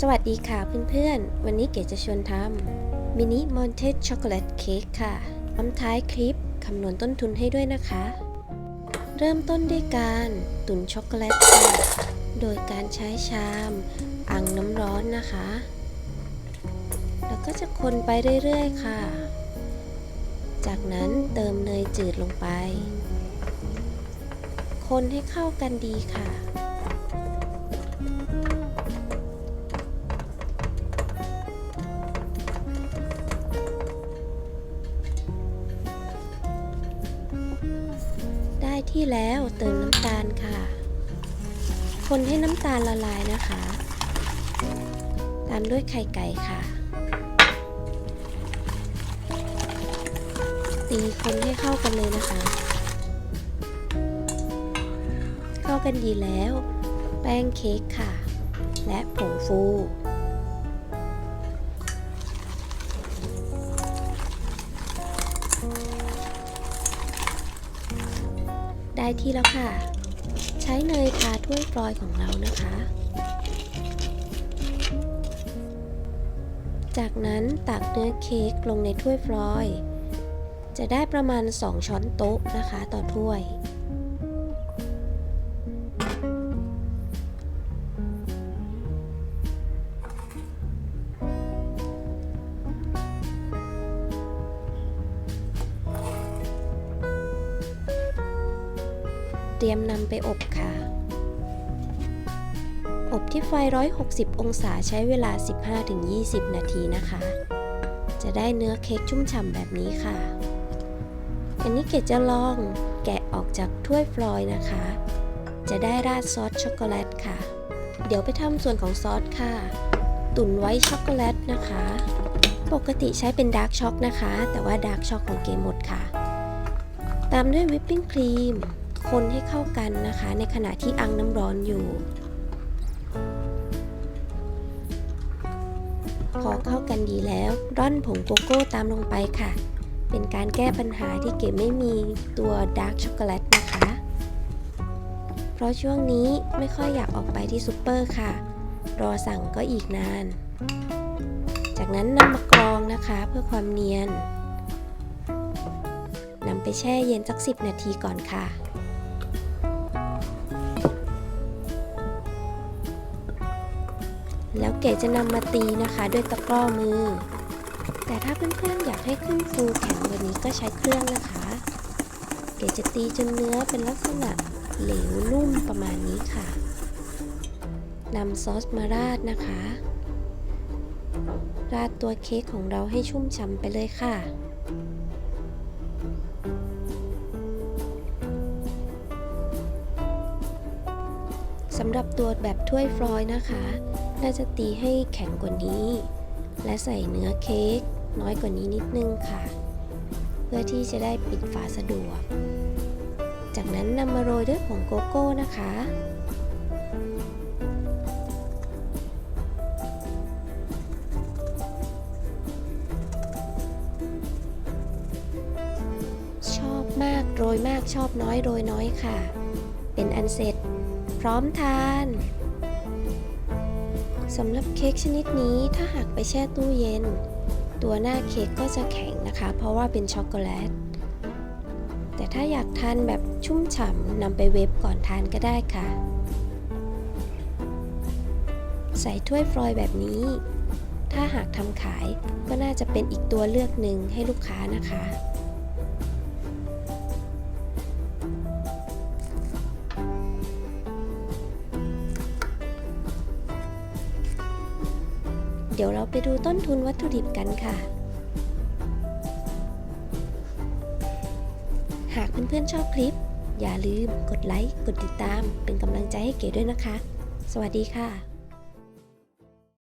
สวัสดีค่ะเพื่อนๆ วันนี้เก๋จะชวนทำมินิมอนเทสช็อกโกแลตเค้กค่ะพร้อมท้ายคลิปคำนวณต้นทุนให้ด้วยนะคะ เริ่มต้นด้วยการตุ๋นช็อกโกแลตค่ะ โดยการใช้ชามอังน้ำร้อนนะคะ แล้วก็จะคนไปเรื่อยๆค่ะ จากนั้นเติมเนยจืดลงไป คนให้เข้ากันดีค่ะ ที่แล้วเติมน้ำตาลค่ะ คนให้น้ำตาลละลายนะคะ ตามด้วยไข่ไก่ค่ะ ตีคนให้เข้ากันเลยนะคะ เข้ากันดีแล้ว แป้งเค้กค่ะ และผงฟู ได้ที่แล้วค่ะ ใช้เนยทาถ้วยฟลอยของเรานะคะ จากนั้นตักเนื้อเค้กลงในถ้วยฟลอย จะได้ประมาณ 2 ช้อนโต๊ะนะคะ ต่อถ้วย รียมนำไปอบค่ะ อบที่ไฟ 160 องศาใช้เวลา 15-20 นาทีนะคะ จะได้เนื้อเค้กชุ่มฉ่ำแบบนี้ค่ะ อันนี้เกดจะลองแกะออกจากถ้วยฟลอยนะคะ จะได้ราดซอสช็อกโกแลตค่ะ เดี๋ยวไปทำส่วนของซอสค่ะ ตุ๋นไว้ช็อกโกแลตนะคะ ปกติใช้เป็นดาร์กช็อกนะคะ แต่ว่าดาร์กช็อกของเกมหมดค่ะ ตามด้วยวิปปิ้งครีม คนให้เข้ากันนะคะ ในขณะที่อังน้ำร้อนอยู่ พอเข้ากันดีแล้วร่อนผงโกโก้ตามลงไปค่ะ เป็นการแก้ปัญหาที่เก๋ไม่มีตัวดาร์กช็อกโกแลตนะคะ เพราะช่วงนี้ไม่ค่อยอยากออกไปที่ซูเปอร์ค่ะ รอสั่งก็อีกนาน จากนั้นนำมากรองนะคะเพื่อความเนียนนำไปแช่เย็นสัก 10 นาทีก่อนค่ะ แล้วเก๋จะนำมาตีนะคะด้วยตะกร้อมือ แต่ถ้าเพื่อนๆอยากให้ขึ้นฟูแข็งกว่านี้ก็ใช้เครื่องนะคะ เก๋จะตีจนเนื้อเป็นลักษณะเหลวนุ่มประมาณนี้ค่ะนำซอสมาราดนะคะ ราดตัวเค้กของเราให้ชุ่มฉ่ำไปเลยค่ะำหรับตัวแบบถ้วยฟลอยนะคะ น่าจะตีให้แข็งกว่านี้ และใส่เนื้อเค้กน้อยกว่านี้นิดนึงค่ะ เพื่อที่จะได้ปิดฝาสะดวก จากนั้นนำมาโรยด้วยผงโกโก้นะคะ ชอบมากโรยมากชอบน้อยโรยน้อยค่ะ เป็นอันเสร็จ ร้อมทานสำหรับเค้กชนิดนี้ถ้าหากไปแช่ตู้เย็น ตัวหน้าเค้กก็จะแข็งนะคะ เพราะว่าเป็นช็อกโกแลต แต่ถ้าอยากทานแบบชุ่มฉ่ำนำไปเวฟก่อนทานก็ได้ค่ะ ใส่ถ้วยฟลอยแบบนี้ ถ้าหากทำขายก็น่าจะเป็นอีกตัวเลือกหนึ่งให้ลูกค้านะคะ เดี๋ยวเราไปดูต้นทุนวัตถุดิบกันค่ะ หากเพื่อนๆชอบคลิป อย่าลืมกดไลค์ กดติดตาม เป็นกำลังใจให้เก๋ด้วยนะคะ สวัสดีค่ะ